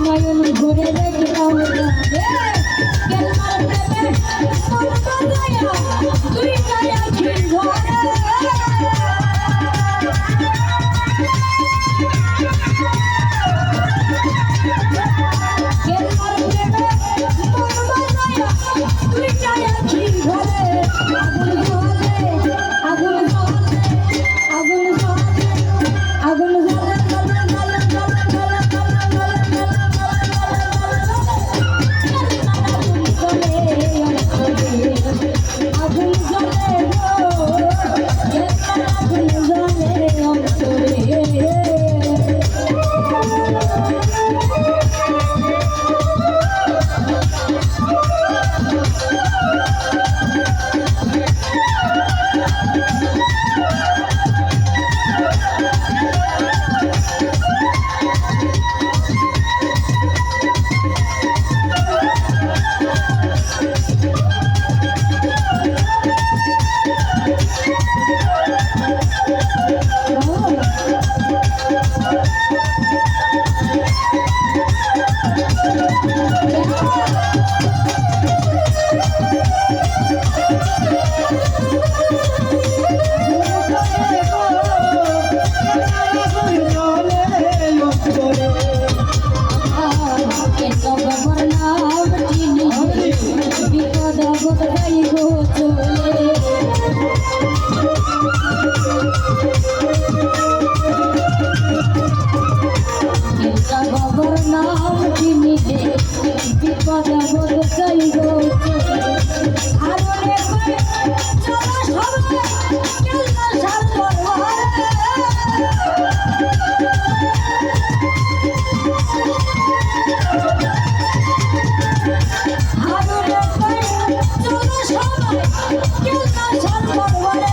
নয়ন ঘুরে দেখলাম কেন মারতে পারে চলো সবাই কেউ না ছাড়